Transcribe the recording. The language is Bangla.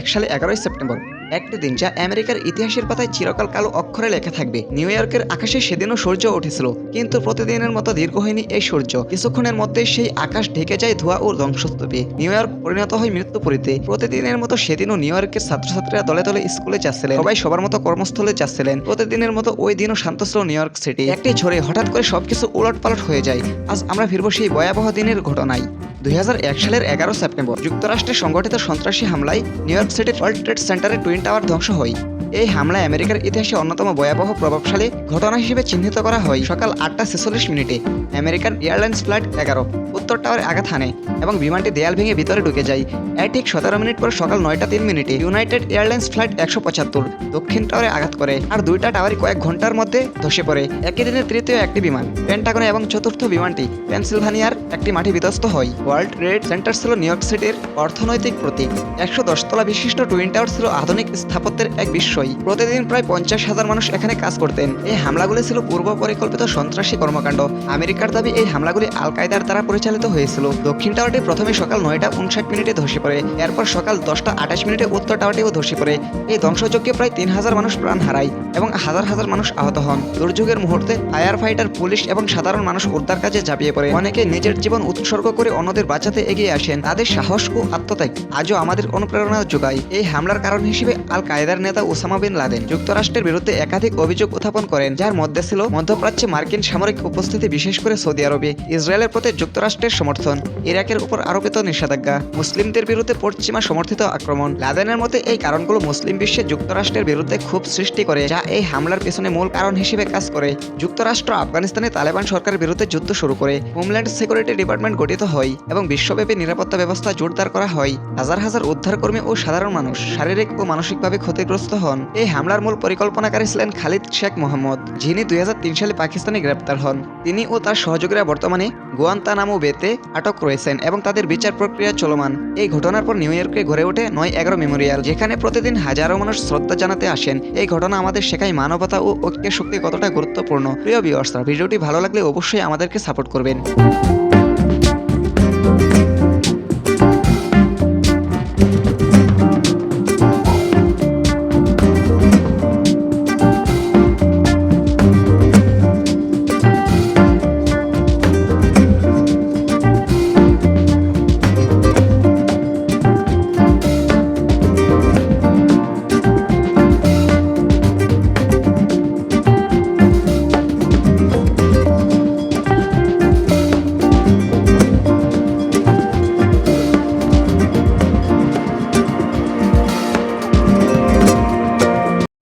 এক সালে এগারোই সেপ্টেম্বর, একটি দিন যা আমেরিকার ইতিহাসের পাতায় চিরকাল কালো অক্ষরে লেখা থাকবে। নিউ ইয়র্কের আকাশে সেদিনও সূর্য উঠেছিল, কিন্তু প্রতিদিনের মতো দীর্ঘ হয়নি এই সূর্য। কিছুক্ষণের মধ্যে সেই আকাশ ঢেকে যায় ধোঁয়া ও ধ্বংসস্তূপে। নিউ ইয়র্ক পরিণত হয় মৃত্যুপুরীতে প্রতিদিনের মতো সেদিনও নিউ ইয়র্কের ছাত্রছাত্রীরা দলে দলে স্কুলে যাচ্ছিলেন। সবাই সবার মতো কর্মস্থলে যাচ্ছিলেন। প্রতিদিনের মতো ওই দিনও শান্ত ছিল নিউ ইয়র্ক সিটি। একটি ঝড়ে হঠাৎ করে সবকিছু উলট পালট হয়ে যায়। আজ আমরা ফিরবো সেই ভয়াবহ দিনের ঘটনায়। দুই হাজার এক সালের এগারো সেপ্টেম্বর, যুক্তরাষ্ট্রে সংগঠিত সন্ত্রাসী হামলায় নিউ ইয়র্ক সিটির ওয়ার্ল্ড ট্রেড সেন্টারে টুইন টাওয়ার ধ্বংস হয়। এই হামলায় আমেরিকার ইতিহাসে অন্যতম ভয়াবহ প্রভাবশালী ঘটনা হিসেবে চিহ্নিত করা হয়। সকাল আটটা ছেচল্লিশ মিনিটে আমেরিকান এয়ারলাইন্স ফ্লাইট এগারো। উত্তর টাওয়ারে আঘাত হানে এবং বিমানটি দেয়াল ভেঙে ভিতরে ঢুকে যায়। এর ঠিক সতেরো মিনিট পর সকাল নয়টা তিন মিনিটে ইউনাইটেড এয়ারলাইন্স ফ্লাইট একশো পঁচাত্তর দক্ষিণ টাওয়ারে আঘাত করে আর দুইটা টাওয়ারই কয়েক ঘণ্টার মধ্যে ধসে পড়ে। একই দিনের তৃতীয় একটি বিমান, পেন্টাগনে এবং চতুর্থ বিমানটি পেনসিলভানিয়ার একটি মাটি বিধ্বস্ত হয়। ওয়ার্ল্ড ট্রেড সেন্টার ছিল নিউ ইয়র্ক সিটির অর্থনৈতিক প্রতীক। একশো দশতলা বিশিষ্ট টুইন টাওয়ার ছিল আধুনিক স্থাপত্যের এক বিস্ময়। প্রতিদিন প্রায় পঞ্চাশ হাজার মানুষ এখানে কাজ করতেন। এই হামলাগুলি ছিল পূর্ব পরিকল্পিত সন্ত্রাসী কর্মকাণ্ড। আমেরিকার দাবি, এই হামলাগুলি আল কায়দার দ্বারা পরিচালিত হয়েছিল। দক্ষিণ টাওয়ারটি প্রথমে সকাল নয়টা উনষাট মিনিটে ধসে পড়ে, এরপর সকাল দশটা আঠাশ মিনিটে উত্তর টাওয়ারটিও ধসে পড়ে। এই ধ্বংসযজ্ঞে প্রায় তিন হাজার মানুষ প্রাণ হারায় এবং হাজার হাজার মানুষ আহত হন। দুর্যোগের মুহূর্তে ফায়ার ফাইটার, পুলিশ এবং সাধারণ মানুষ উদ্ধার কাজে ঝাঁপিয়ে পড়ে। অনেকে নিজের জীবন উৎসর্গ করে অন্যদের বাঁচাতে এগিয়ে আসেন। তাদের সাহস ও আত্মত্যাগ আজও আমাদের অনুপ্রেরণা যোগায়। এই হামলার কারণ হিসেবে আল কায়দার নেতা ওসামা বিন লাদেন যুক্তরাষ্ট্রের বিরুদ্ধে একাধিক অভিযোগ উত্থাপন করেন, যার মধ্যে ছিল মধ্যপ্রাচ্যে মার্কিন সামরিক উপস্থিতি বিশেষ করে সৌদি আরবে। ইসরায়েলের প্রতি যুক্তরাষ্ট্রের সমর্থন, ইরাকের উপর আরোপিত নিষেধাজ্ঞা, মুসলিমদের বিরুদ্ধে পশ্চিমা সমর্থিত আক্রমণ। লাদেনের মতে, এই কারণগুলো মুসলিম বিশ্বে যুক্তরাষ্ট্রের বিরুদ্ধে ক্ষোভ সৃষ্টি করে, যা এই হামলার পেছনে মূল কারণ হিসেবে কাজ করে। যুক্তরাষ্ট্র আফগানিস্তানে তালেবান সরকারের বিরুদ্ধে যুদ্ধ শুরু করে, হোমল্যান্ড সিকিউরিটি ডিপার্টমেন্ট গঠিত হয় এবং বিশ্বব্যাপী নিরাপত্তা ব্যবস্থা জোরদার করা হয়। হাজার হাজার উদ্ধারকর্মী ও সাধারণ মানুষ শারীরিক ও মানসিকভাবে ক্ষতিগ্রস্ত হন। এই হামলার মূল পরিকল্পনাকারী ছিলেন খালিদ শেখ মোহাম্মদ, যিনি দুই হাজার তিন সালে পাকিস্তানে গ্রেপ্তার হন। তিনি ও তার সহযোগীরা বর্তমানে গুয়ান্তানামো বেতে আটক রয়েছেন এবং তাদের বিচার প্রক্রিয়া চলমান। এই ঘটনার পর নিউ ইয়র্কে গড়ে ওঠে নয় এগারো মেমোরিয়াল, যেখানে প্রতিদিন হাজারো মানুষ শ্রদ্ধা জানাতে আসেন। এই ঘটনা আমাদের শেখায় মানবতা ও ঐক্যের শক্তি কতটা গুরুত্বপূর্ণ। প্রিয় বিয়র্সরা ভিডিওটি ভালো লাগলে অবশ্যই আমাদেরকে সাপোর্ট করবেন।